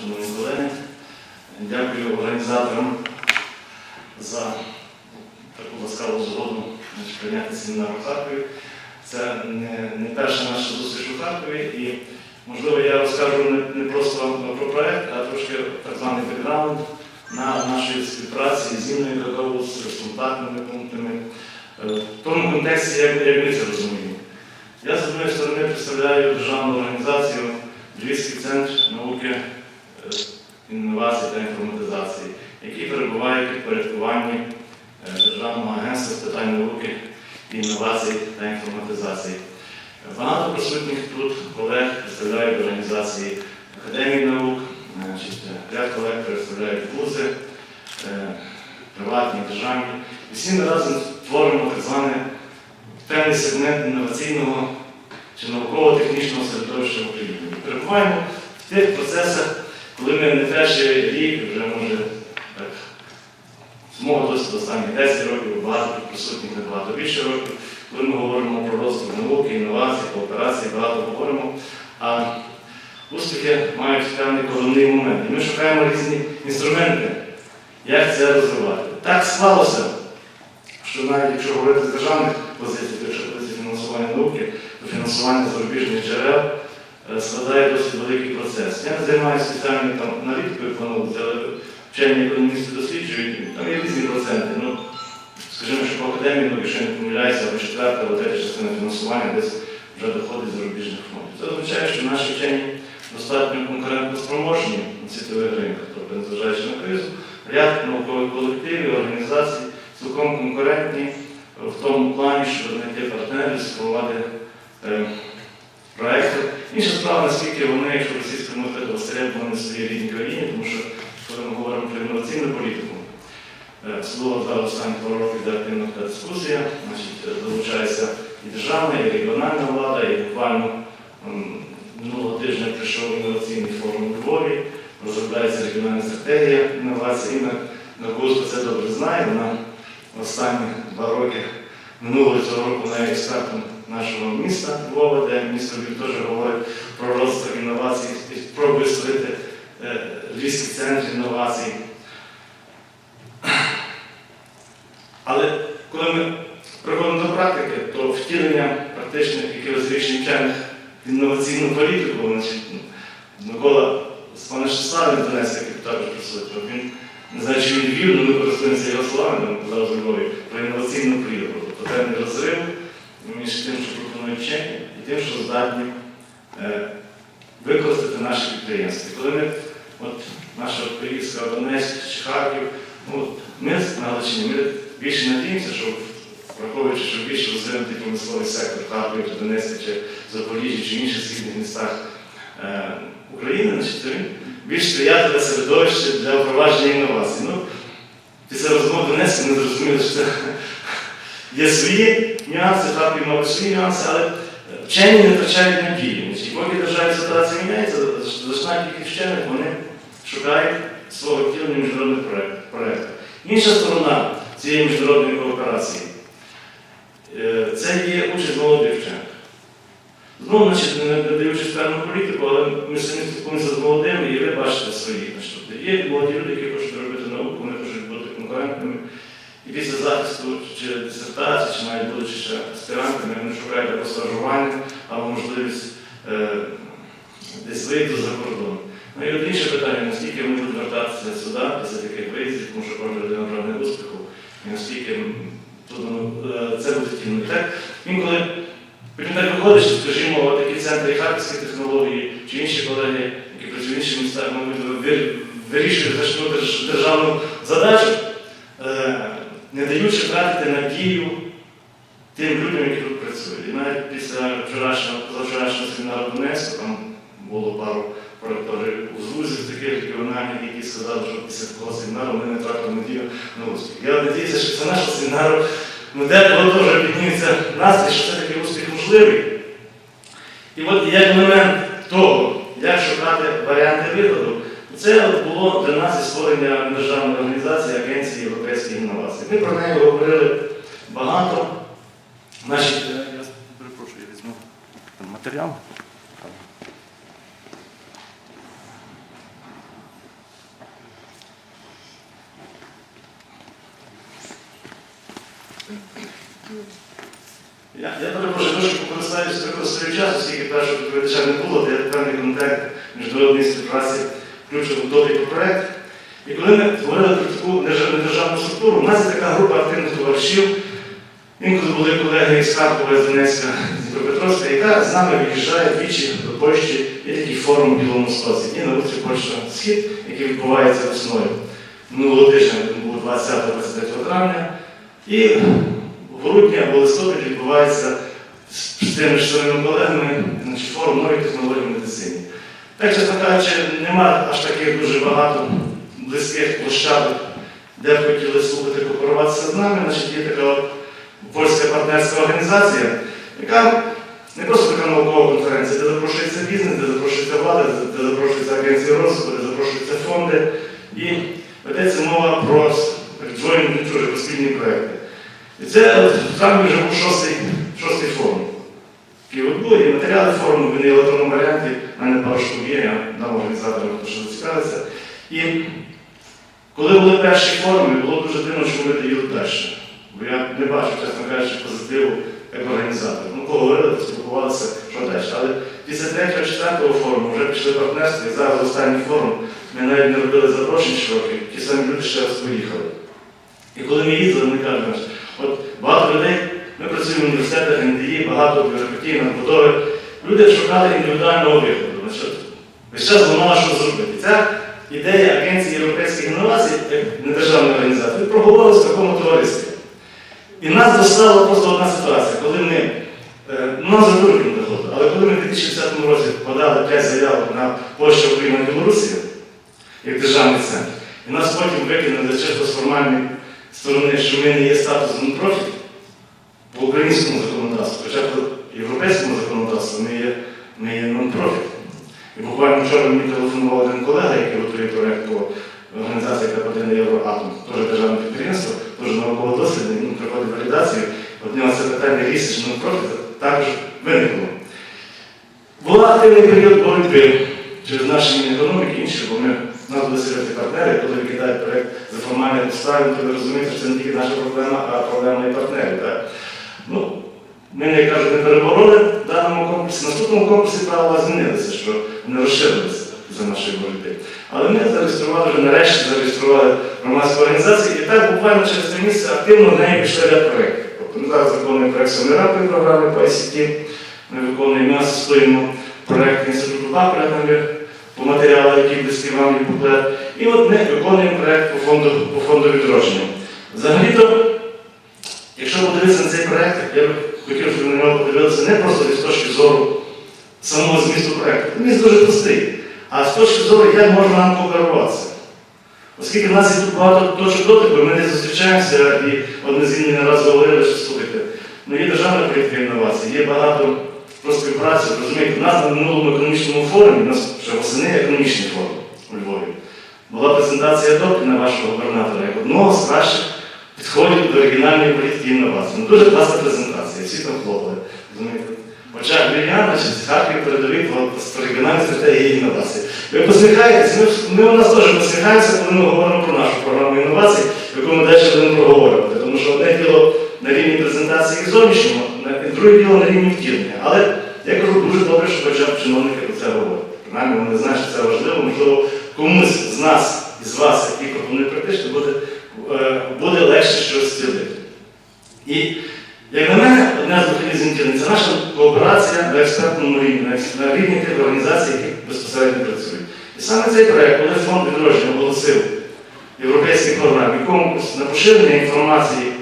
шановні колеги. Дякую організаторам за таку ласкаву згоду прийняти семінар у Харкові. Це не, не перша наша зустріч у Харкові, і можливо я розкажу не, не просто про проект, а трошки так званий бекграунд на нашій співпраці з Інною ККУ, з контактними пунктами, е, в тому контексті, як, як ми це розуміємо. Я з однієї сторони представляю державну організацію Львівський центр науки, інновацій та інформатизації, який перебуває в підпорядкуванні е, Державного агентства з питань науки, інновацій та інформатизації. Багато присутніх тут колег представляють організації Академії наук, ряд колег представляють вузи, е, приватні, державні. І всі ми разом творимо так зване певний сегмент інноваційного чи науково-технічного середовища в Україні. Перебуваємо в тих процесах, коли ми не перший рік, вже може так, мого досвіду останні 10 років, багато присутніх набагато більше років, коли ми говоримо про розвиток науки, інновацій, кооперації, багато говоримо. А успіхи мають певний головний момент. І ми шукаємо різні інструменти, як це розвивати. Так склалося, що навіть якщо говорити з державних позицій, якщо позиції фінансування науки, то фінансування зарубіжних джерел складає досить великий процес. Я не займаюся спеціальною аналітикою по але вчені економісти досліджують, там є різні проценти. Ну, скажімо, що по академії, якщо не помиляюся, або четверта, або третя частина фінансування десь вже доходить з зарубіжних фондів. Це означає, що наші вчені достатньо конкурентно спроможні на світових ринках, тобто, незважаючи на кризу, ряд наукових колективів, організацій цілком конкурентні в тому плані, щоб знайти партнерів, сформувати проекти. Інша справа, наскільки вони, якщо мова востребовані в своїй рідній країні, тому що коли ми говоримо про інноваційну політику, е, особливо за останні пару років йде активна така дискусія, значить, е, долучається і державна, і регіональна влада, і буквально минулого тижня прийшов інноваційний форум у Львові, розробляється регіональна стратегія інновацій. Інна Нагузко це добре знає, вона останні два роки минулого цього року є експертом нашого міста Львова, де місто Львів теж говорить про розвиток інновацій пробує створити е, Львівський центр інновацій. Але коли ми приходимо до практики, то втілення практичних якихось рішень вчених інноваційну політику, значить, Микола Спанишеславін Донецька, який також присутній, він не знаю, чи він вів, але ми користуємося його словами, казав Львові, про інноваційну політику. Тобто певний розрив між тим, що пропонують вчені, і тим, що здатні е, використати наші підприємства. Коли ми, от наша Київська, Донецьк чи Харків, ну, ми на Галичині, ми більше надіємося, що враховуючи, що більше розвинутий промисловий сектор Харкові, чи Донецьку, чи Запоріжжі, чи інших східних містах е, України, значить, він більш сприятливе середовище для впровадження інновацій. Ну, після розмови в Донецьку ми зрозуміли, що це є свої нюанси, Харків мав свої нюанси, але вчені не втрачають надії. І поки державі ситуація міняється, зачинають тільки вчених, вони шукають свого в міжнародних проєкт- проєктах. Інша сторона цієї міжнародної кооперації е, це є участь молодих вчених. Знову, значить, не даючи певну політику, але ми самі спілкуємося з молодими, і ви бачите свої. Тобто є молоді люди, які хочуть робити науку, вони хочуть бути конкурентними. І після захисту чи дисертації, чи навіть будучи ще аспірантами, вони шукають або стажування, або можливість е, десь вийти за кордон. Ну і от інше питання, наскільки вони будуть вертатися сюди після таких виїздів, тому що кожна людина прагне успіху, і наскільки тут е, це буде. Так, інколи так виходить, скажімо, такі центри харківської технології чи інші колеги, які працюють в інших містах, вирішують державну задачу, е, не даючи втратити надію тим людям, які тут працюють. І навіть після вчорашнього, позавчорашнього семінару Донецьку, там було пару прокторів у вузів таких регіональних, які сказали, що після такого семінару вони не втратили надію на успіх. Я надіюся, що це нашого семінару Ну, деколи теж підніметься настрій, що все-таки успіх можливий. І от як елемент того, як шукати варіанти виходу, це було для нас і створення державної організації Агенції Європейських інновацій. Ми про неї говорили багато. Наші... Я перепрошую, я візьму матеріал. Я я перепрошую, трошки покористаюся такого часу, оскільки першого доповідача не було, де певний контакт міжнародної співпраці включив у добрий проект. І коли ми говорили про таку недержавну структуру, у нас є така група активних товаришів, інколи були колеги із Харкова, з Донецька, з Дніпропетровська, яка з нами виїжджає двічі до Польщі. Є такий форум в Білому Стоці, і на вулиці Польща Схід, який відбувається весною. Минулого тижня він був 20-23 травня. І в грудні або листопаді відбувається з тими ж своїми колегами форум нових технологій в медицині. Так, чесно кажучи, нема аж таких дуже багато близьких площадок, де б хотіли слухати кооперуватися з нами. Значить, є така польська партнерська організація, яка не просто така наукова конференція, де запрошується бізнес, де запрошується влада, де запрошується агенція розвитку, де запрошуються фонди. І ведеться мова про про спільні проекти. І це от, саме вже був шостий, шостий форум. був, і матеріали форуму, вони в електронному в мене пару штук є, я дам організаторам, хто що зацікавиться. І коли були перші форуми, було дуже дивно, що ми дають перше. Бо я не бачу, чесно кажучи, позитиву як організатор. Ну, поговорили, поспілкувалися, що далі. Але після третього, четвертого форуму вже пішли партнерства, і зараз останній форум ми навіть не робили запрошень широких, ті самі люди ще раз поїхали. І коли ми їздили, ми кажемо, от багато людей, ми працюємо в університетах, НДІ, багато бюрократії, надбудови. Люди шукали індивідуального виходу. Значить, Весь час думала, що зробити. Ця ідея Агенції європейських інновацій, як недержавної організації, проговорилась в такому товаристві. І нас достала просто одна ситуація, коли ми, е, ну за не доходило, але коли ми в 2010 році подали 5 заявок на Польщу, Україну і Білорусі, як державний центр, і нас потім викинули чисто з формальної сторони, що ми не є статусом профіт по українському законодавству, хоча по європейському законодавству ми є, є нон-профіт. І буквально вчора мені телефонував один колега, який готує проєкт по організації КПД Євроатом, теж державне підприємство, теж науково-дослідне, він проходить валідацію. От нього це питання рісіч нон-профіт також виникло. Був активний період боротьби через наші економіки, інші, бо ми нас були серйозні партнери, коли викидають проєкт за формальним обставин, то ви розумієте, що це не тільки наша проблема, а проблема і партнерів. Ну, ми, як кажуть, не перебороли в даному конкурсі. Наступному конкурсі правила змінилися, що вони розширилися за нашої боротьби. Але ми зареєстрували вже нарешті зареєстрували громадську організацію, і так буквально через три місяці активно в неї пішли ряд проєктів. Тобто ми зараз виконуємо проєкт Сомерапової програми по ICT, ми виконуємо, ми асистуємо проєкт Інституту Бакуля, по матеріалах, які близькі вам і буклет. І от ми виконуємо проєкт по фонду, по фонду відродження. Взагалі-то, якщо подивитися на цей проєкт, я хотів, на нього подивилися не просто з точки зору самого змісту проєкту. Зміст дуже простий. А з точки зору, як можна нам кооперуватися. Оскільки в нас є тут багато точок дотику, ми не зустрічаємося і одне з іншим раз говорили, що слухайте, ну є державна політика інновацій, є багато про співпрацю. Розумієте, у нас на минулому економічному форумі, у нас ще восени економічний форум у Львові, була презентація Добкіна, вашого губернатора, як одного з кращих підходів до оригінальної політики інновацій. Ну, дуже класна презентація, всі там хлопали. Львів'ян, значить, з Харків передовий по регіональній стратегії інновацій. Ви посміхаєтесь, ми, у нас теж посміхаємося, коли ми говоримо про нашу програму інновацій, яку ми далі будемо проговорювати. Тому що одне діло на рівні презентації зовнішнього, на- друге діло на рівні втілення. Але я кажу, дуже добре, що хоча б чиновники про це говорять. Принаймні вони знають, що це важливо, можливо, комусь з нас і з вас, які пропонують практично, буде, е, буде легше щось зцілити. І як на мене, це наша кооперація на експертному рівні, на рівні тих організацій, які безпосередньо працюють. І саме цей проект, коли фонд відродження оголосив європейській програмі конкурс на поширення інформації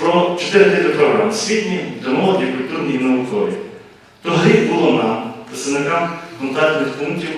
про чотири типи програм освітні, молоді, культурні і наукові, то гріх було нам, представникам контактних пунктів,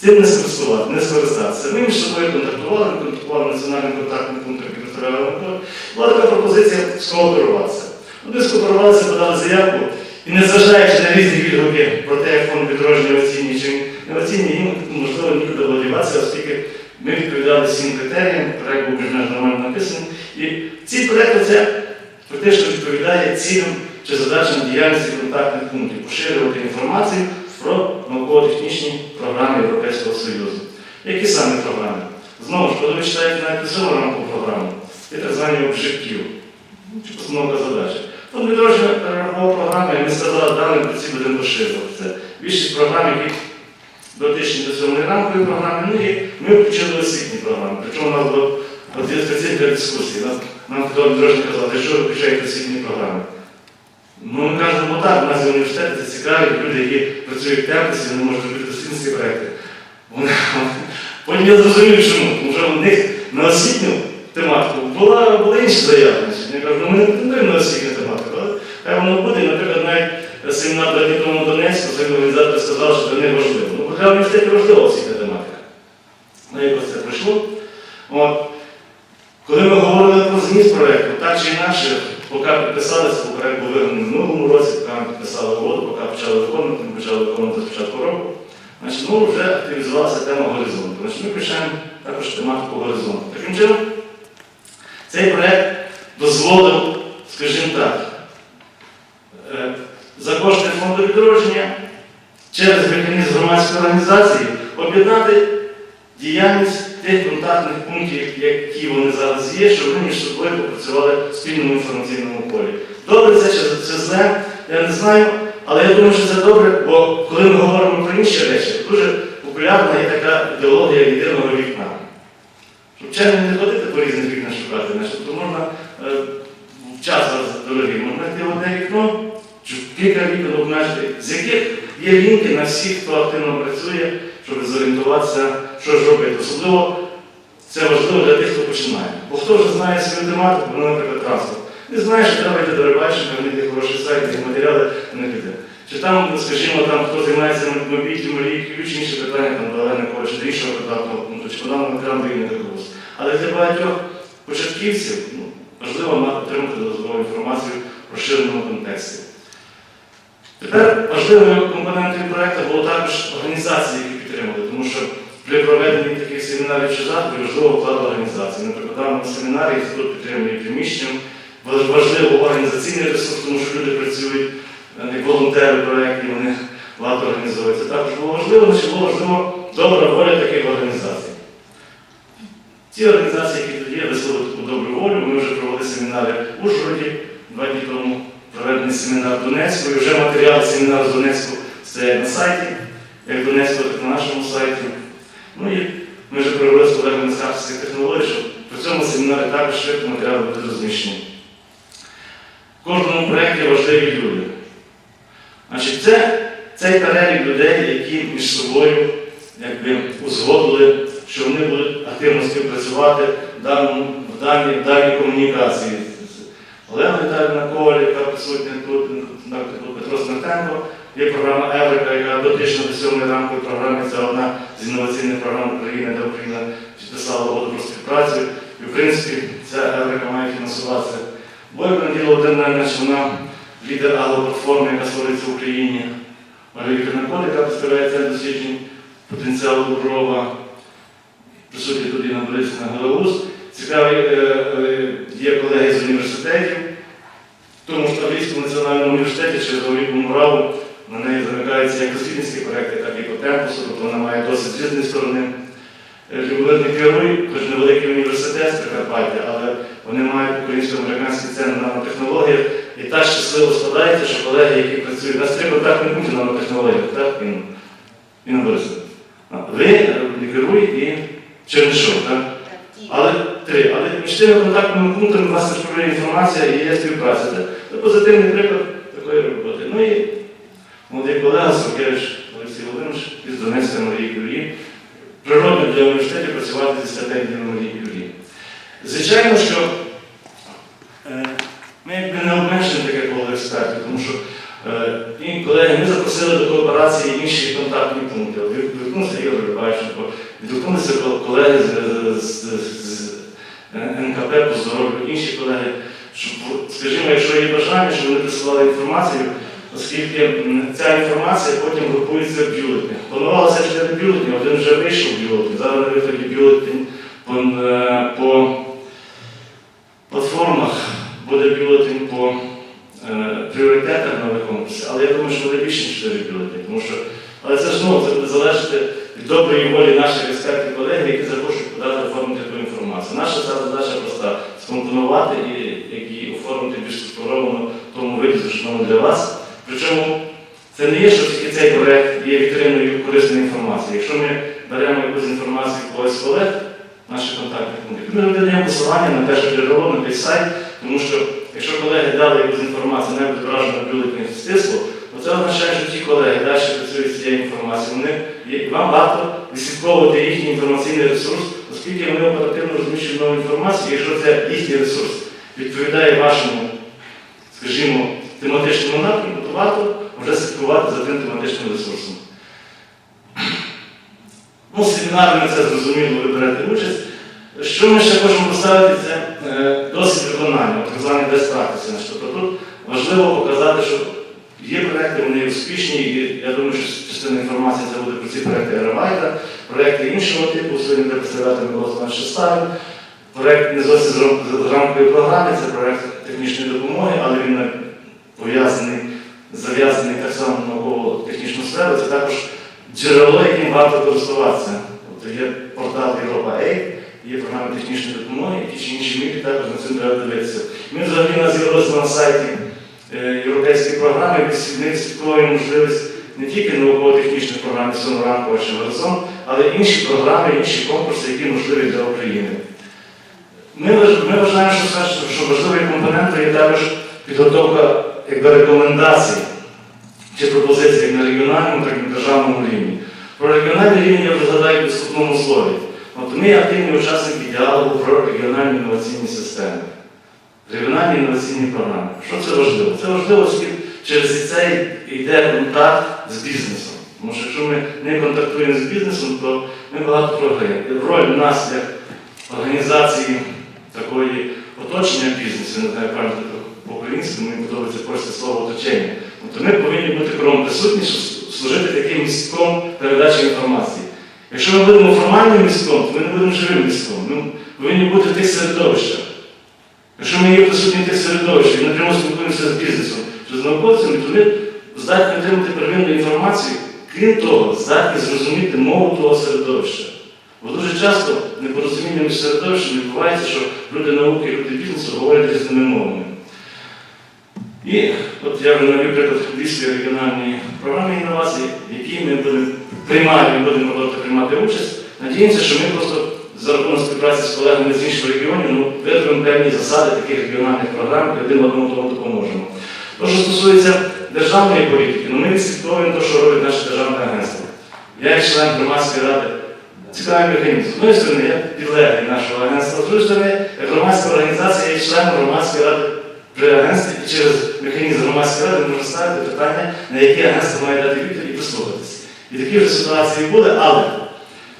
цим не скористувати, не скористатися. Ми між собою контактували, контактували національним контактним пунктом територіального контролю. Була така пропозиція скооперуватися. Ми скооперувалися, подали заявку, і незважаючи на різні відгуки про те, як фонд відродження оцінює чи не оцінює, їм можливо нікуди було діватися, оскільки ми відповідали всім критеріям, проект був більш нормально написаний. І ці проекти це фактично відповідає цілям чи задачам діяльності контактних пунктів, поширювати інформацію про науково-технічні програми Європейського Союзу. Які саме програми? Знову ж, коли ви читаєте навіть програму, є так звані обжиттів, чи постановка задачі, Фонд відродження перерахував програми, і ми сказали, далі про ці будемо розширювати. Це більшість програм, які дотичні до сьомої рамкової програми, ну і ми включили освітні програми. Причому у нас було специфіка дискусії. Нам фонд відродження казав, для чого ви включаєте освітні програми? Ну, ми кажемо, так, у нас є університети, це цікаві люди, які працюють в темпусі, вони можуть робити дослідницькі проекти. Вони, я зрозумів, чому. Тому що у них на освітню тематику була, були інші заяви. Я кажу, ну ми не претендуємо на освітню тематику, але воно буде. Наприклад, навіть семінар до Дніпрому Донецьку, своїм організатор сказав, що для них важливо. Ну, для університетів важлива освітня тематика. Ну, якось це пройшло. От. Коли ми говорили про зміст проєкту, так чи інакше, поки підписалися, проєкт був вигнаний в минулому році, поки ми підписали угоду, поки почали виконувати, ми почали виконувати з початку року, значить, ну, вже активізувалася тема горизонту. Значить, ми включаємо також тематику горизонту. Таким чином, цей проєкт дозволив, скажімо так, е, за кошти фонду відродження через механізм громадської організації об'єднати діяльність тих контактних пунктів, які вони зараз є, щоб вони між собою попрацювали в спільному інформаційному полі. Добре це чи це зле, я не знаю, але я думаю, що це добре, бо коли ми говоримо про інші речі, дуже популярна є така ідеологія єдиного вікна. Щоб не ходити по різних вікнах шукати, значить, то можна е, в час зараз дорогі, можна йти одне вікно, чи кілька вікон обмежити, з яких є лінки на всіх, хто активно працює, щоб зорієнтуватися, що ж робити. Особливо це важливо для тих, хто починає. Бо хто вже знає свою тематику, ну, наприклад, транспорт. Не знає, що треба йти до рибальщика, в них є хороший сайт, є матеріали, не піде. Чи там, скажімо, там, хто займається мобільним, мрії, ключ, інші питання, там, далеко не до іншого пункту, чи подав матеріал до іншого курсу. Але для багатьох початківців ну, важливо мати отримати додаткову інформацію в розширеному контексті. Тепер важливою компонентою проєкту було також організації, які підтримували, тому що при проведенні таких семінарів чи заходів важливо вклад організації. Наприклад, в даному семінарі інститут підтримує приміщенням, Важ- важливо організаційний ресурс, тому що люди працюють як волонтери в проєкті, вони багато організовуються. Також було важливо, значить було важливо добра воля таких організацій. Ці організації, які тоді висловили таку добру волю, ми вже провели семінари в Ужгороді два дні тому проведений семінар в Донецьку, і вже матеріали семінару з Донецьку стоять на сайті, як Донецького, так і на нашому сайті. Ну і ми вже провели з колегами з харківських технологій, щоб при цьому семінарі також швидко матеріали будуть розміщені. В кожному проєкті важливі люди. Значить, це цей перелік людей, які між собою якби, узгодили, що вони будуть активно співпрацювати в, даному, в, даній, в даній комунікації. Олена Віталіївна Коваль, яка присутня тут, Петро Смертенко, є програма Еврика, яка дотична до сьомої рамкової програми. Це одна з інноваційних програм України, де Україна підписала угоду про співпрацю. І в принципі ця Еврика має фінансуватися. Бойко Володимирівна, що вона лідер агроплатформи, яка створюється в Україні. Марія Вікторівна Коль, яка представляє центр досліджень потенціалу Дуброва. Присутні тут Інна Борисівна Галаус. Цікаві е, е, є колеги з університетів. В тому ж Таврійському національному університеті через Олівку Мураву на неї замикаються як дослідницькі проекти, так і по темпусу, тобто вона має досить з різної сторони. Е, Любовний керуй, хоч невеликий університет з Прикарпаття, але вони мають українсько-американський центр нанотехнологій. І так щасливо складається, що колеги, які працюють, у нас три контактні пункти нанотехнологіях, так? Інна Борисовна. А, Ви, Лікеруй і Чернишов, так? Але три. Але між тими контактними пунктами у нас циркулює інформація і є співпраця. Це, позитивний приклад такої роботи. Ну і молодий колега Сокевич Олексій Володимирович із Донецька Марії Кюрі. Природно для університетів працювати зі стратегією Марії Кюрі. Звичайно, що е, ми не обмежуємо таке коло експертів, тому що е, і колеги ми запросили до кооперації інші контактні пункти. От Відгукнувся Ігор Рибаченко, відгукнулися колеги з, з, з, НКП по здоров'ю, інші колеги, щоб, скажімо, якщо є бажання, щоб вони присилали інформацію, оскільки ця інформація потім групується в бюлетнях. Планувалося 4 бюлетні, один вже вийшов бюлетень, зараз на виході бюлетень по, по платформах буде бюлетень по е, пріоритетах нових конкурсів, але я думаю, що буде більше ніж 4 бюлетні, тому що але це ж знову від доброї волі наших експертів колег, які захочуть подати оформити таку інформацію. Наша задача проста скомпонувати і, і оформити більш структуровано в тому шановно для вас. Причому це не є, що тільки цей проект є вітриною корисної інформації. Якщо ми беремо якусь інформацію когось з колег, наші контактні пункти, ми надаємо посилання на те, що джерело, на той сайт, тому що якщо колеги дали якусь інформацію, не відображено в бюлетені стисло, то це означає, що ті колеги далі працюють з цією інформацією. Вони, вам варто відслідковувати їхній інформаційний ресурс, оскільки вони оперативно розміщують нову інформацію, якщо це їхній ресурс відповідає вашому, скажімо, тематичному напрямку, то варто вже слідкувати за тим тематичним ресурсом. Ну, семінарами це зрозуміло, ви берете участь. Що ми ще хочемо поставити, це е, досвід виконання, так званий best practice. Тобто тут важливо показати, що є проекти, вони успішні, і я думаю, що частина інформації це буде про ці проекти Аеровайда, проекти іншого типу, сьогодні буде представляти Микола Іванович Шестарин. Проект не зовсім з рам- з рамкової програми, це проект технічної допомоги, але він пов'язаний, зав'язаний так само на науково-технічну сферу. Це також джерело, яким варто користуватися. Тобто є портал Європа Ей, є програма технічної допомоги, і ті чи інші міри також на цим треба дивитися. Ми взагалі у нас з'явилися на сайті е, європейської програми, ми слідкуємо можливість не тільки науково-технічних програм «Сон ранку» чи «Горизонт», але й інші програми, інші конкурси, які можливі для України. Ми, ми вважаємо, що, важливою компонентою є також підготовка якби, рекомендацій чи пропозицій як на регіональному, так і на державному рівні. Про регіональний рівень я вже згадаю в вступному слові. От ми активні учасники діалогу про регіональні інноваційні системи, регіональні інноваційні програми. Що це важливо? Це важливо, через це йде контакт з бізнесом. Тому що якщо ми не контактуємо з бізнесом, то ми багато програємо. І Роль нас як організації такої оточення бізнесу, не знаю, правильно по-українськи, мені подобається польське слово оточення. Тобто ми повинні бути щоб служити таким містком передачі інформації. Якщо ми будемо формальним містком, то ми не будемо живим містком. Ми повинні бути в тих середовищах. Якщо ми є присутні в тих середовищах і напряму спілкуємося з бізнесом чи з науковцями, то ми здатні отримати первинну інформацію, крім того, здатні зрозуміти мову того середовища. Бо дуже часто непорозуміння між середовищем відбувається, що люди науки і люди бізнесу говорять різними мовами. І от я вже навів приклад Львівської регіональної програми інновацій, в якій ми будемо приймати, ми будемо продовжувати приймати участь. Надіємося, що ми просто за рахунок співпраці з колегами з інших регіонів ну, витримаємо певні засади таких регіональних програм і один одному тому допоможемо. То, що стосується державної політики, ну ми відслідковуємо те, що робить наше державне агентство. Я як член громадської ради цікавий механізм. З однієї сторони, я підлеглий нашого агентства, з іншої сторони, як громадська організація, є членом громадської ради при агентстві і через механізм громадської ради можна ставити питання, на які агентство має дати відповідь і прислухатися. І такі вже ситуації були, але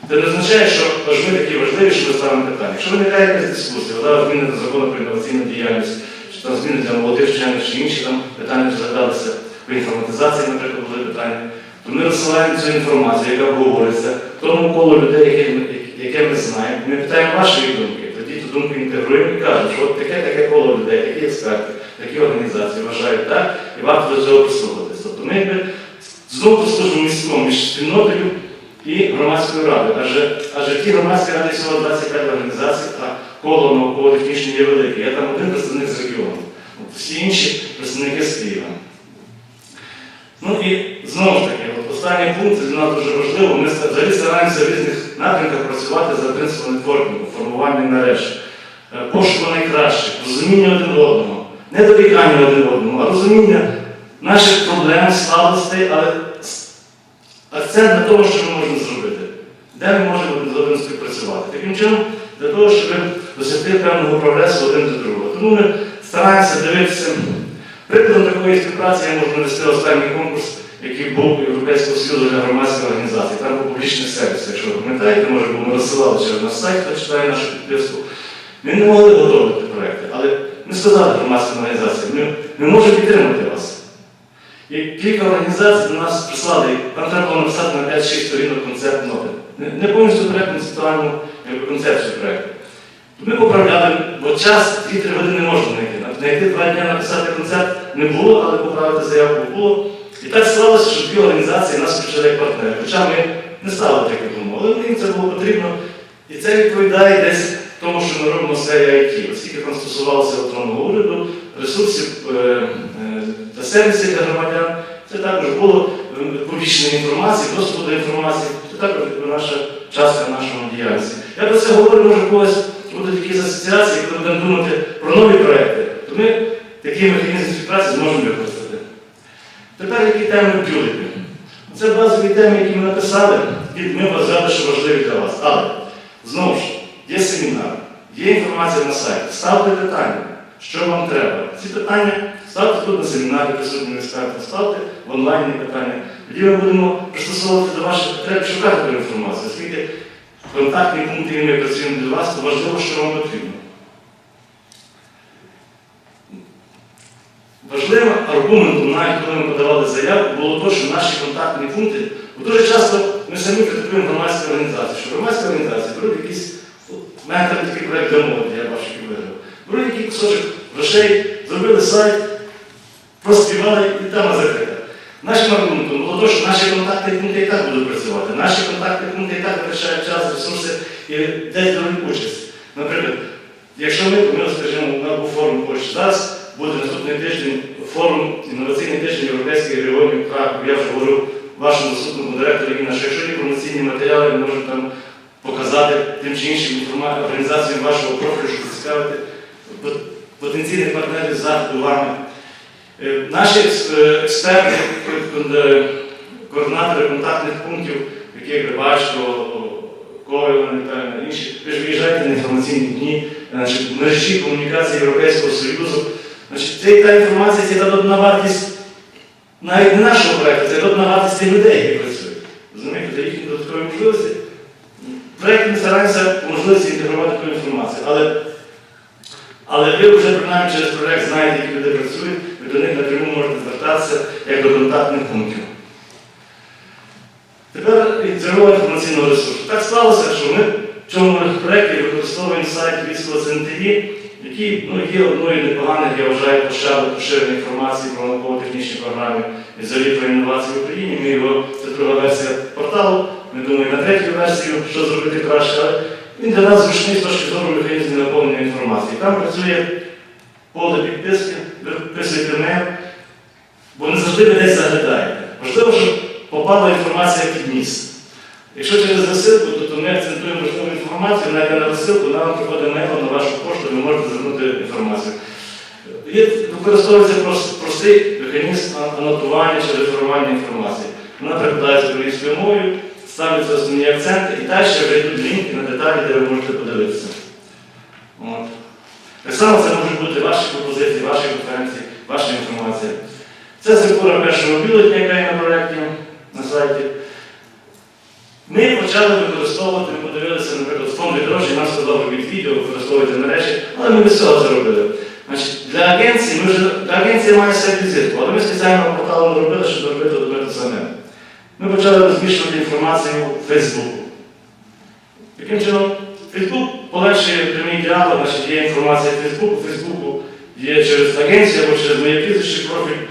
це не означає, що ми такі важливі, що ми ставимо питання. Якщо виникає якась дискусія, вода зміни до закону про інноваційну діяльність, чи там зміни для молодих вчених, чи інші там питання розглядалися по інформатизації, наприклад, були питання, то ми розсилаємо цю інформацію, яка обговорюється, тому колу людей, яке ми, яке ми знаємо, ми питаємо вашої думки. Тоді ту думку інтегруємо і кажемо, що от таке таке коло людей, такі експерти, такі організації вважають так, і варто до цього прислухатися. Тобто ми знову служимо міськом між спільнотою і громадською радою. Адже, адже ті громадські ради всього 25 організацій, коло науково-технічне є велике. Я там один представник з регіону, всі інші представники з Києва. Ну і знову ж таки, от останній пункт для нас дуже важливо. Ми взагалі стараємося в різних напрямках працювати за принципом нетворкінгу, формування мереж, е, пошуку найкращих, розуміння один одного, не дорікання один одному, а розуміння наших проблем, слабостей, але акцент на тому, що ми можемо зробити, де ми можемо один з одним співпрацювати. Таким чином, для того, щоб досягти певного прогресу один до другого. Тому ми стараємося дивитися. Прикладом такої співпраці я можу навести останній конкурс, який був Європейського Союзу для громадських організацій. Там був публічний сервіс, якщо ви пам'ятаєте, може, бо ми розсилали через наш сайт, хто читає нашу підписку. Ми не могли готувати проекти, але ми сказали громадським організаціям, ми, ми можемо підтримати вас. І кілька організацій до нас прислали, там треба було написати на 5-6 сторінок концепт ноти. Не, не повністю проєкт, концептуальну концепцію проєкту. Ми поправляли, бо час 2-3 години не можна знайти. Знайти два дні написати концерт не було, але поправити заявку було. І так склалося, що дві організації нас включили як партнери. Хоча ми не ставили таких умов, але їм це було потрібно. І це відповідає десь тому, що ми робимо в сфері IT. Оскільки там стосувалося електронного уряду, ресурсів е, е, та сервісів для громадян. Це також було е, публічна інформація, доступ до інформації. Це також наша частка нашої діяльності. Я про це говорю, може когось будуть якісь асоціації, коли будемо думати про нові проекти, то ми такий механізм співпраці зможемо використати. Тепер які теми бюлетні? Це базові теми, які ми написали, і ми вважали, що важливі для вас. Але знову ж, є семінар, є інформація на сайті. Ставте питання, що вам треба. Ці питання ставте тут на семінарі присутні експерти, ставте в онлайні питання. Тоді ми будемо пристосовувати до ваших потреб шукати інформацію, оскільки контактні пункти, які ми працюємо для вас, важливо, що вам потрібно. Важливим аргументом, навіть коли ми подавали заяву, було те, що наші контактні пункти, бо дуже часто ми самі критикуємо громадські організації, що громадські організації беруть якісь, мене такий проєкт для я бачу, який виграв. Беруть який кусочок грошей, зробили сайт, проспівали і тема закрита. Було те, що наші контактні пункти і так будуть працювати. Наші контактні пункти і так витрачають час, ресурси і десь беруть участь. Наприклад, якщо ми, ми скажімо, на форум Польщі, зараз буде наступний тиждень форум, інноваційний тиждень європейських регіонів Кракові. Я вже говорив вашому заступнику директору Інна, що якщо інформаційні матеріали, можемо там показати тим чи іншим організаціям вашого профілю, щоб зацікавити пот- потенційних партнерів заходу вами. Е, Наші е, експерти, е, координатори контактних пунктів, яких ви бачите, Коваль, інші, ви ж виїжджаєте на інформаційні дні, значить, мережі комунікації Європейського Союзу. Значить, це та інформація, це додана вартість навіть не нашого проєкту, це додана вартість тих людей, які працюють. Розумієте, це їхні додаткові можливості. Проєкт ми стараємося можливості інтегрувати таку інформацію. Але, але ви вже принаймні через проєкт знаєте, які люди працюють, до них напряму можете звертатися як до контактних пунктів. Тепер джерело інформаційного ресурсу. Так сталося, що ми в цьому проєкті використовуємо сайт військового ЦНТВ, який ну, є одною непоганих, я вважаю, площадок поширення інформації про науково-технічні програми і взагалі про інновації в Україні. Ми його, це друга версія порталу. Ми думаємо на третю версію, що зробити краще, але він для нас зручний з точки зору механізму наповнення інформації. Там працює поле підписки, ви підписуєте мейл, бо не завжди ви десь заглядаєте. Важливо, щоб попала інформація під ніс. Якщо через розсилку, то, то ми акцентуємо важливу інформацію, навіть на розсилку, нам приходить мейл на вашу пошту, ви можете звернути інформацію. Є, використовується прос- простий механізм анотування чи реферування інформації. Вона перекладається українською мовою, ставляться основні акценти і далі вже йдуть лінки на деталі, де ви можете подивитися. От. Так само це можуть бути ваші пропозиції, ваші конференції, ваша інформація. Це структура першого бюлетня, яка є на проєкті на сайті. Ми почали використовувати, ми подивилися, наприклад, фонд відродження, нам сказали робіть відео, використовувати мережі, але ми без цього це робили. Значить, для агенції, ми вже, для агенції має свою візитку, але ми спеціально порталу не робили, щоб робити одне саме. Ми почали розміщувати інформацію у Фейсбуку. Таким чином, Фейсбук полегшує прямий діалог, значить, є інформація Фейсбуку, в Фейсбуку є через агенцію або через моє прізвище профіль,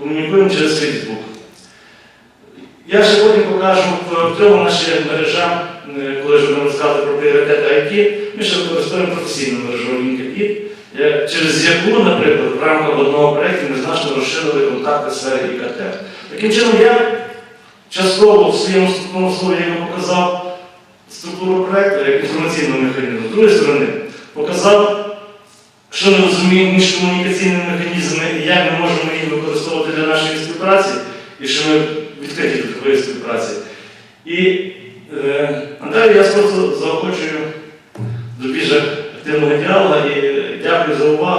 комунікуємо через Фейсбук. Я ще потім покажу трьох наших мережах, е, коли ж будемо розказувати про пріоритети IT, ми ще використовуємо професійну мережу LinkedIn, е, через яку, наприклад, в рамках одного проєкту ми значно розширили контакти в сфері ІКТ. Таким чином, я частково в своєму вступному слові я показав структуру проєкту як інформаційного механізму. З другої сторони, показав, що ми розуміємо між комунікаційними механізмами і як ми можемо їх використовувати для нашої співпраці, і що ми відкриті до такої співпраці. І е, Наталію я просто заохочую до більш активного діалогу і дякую за увагу.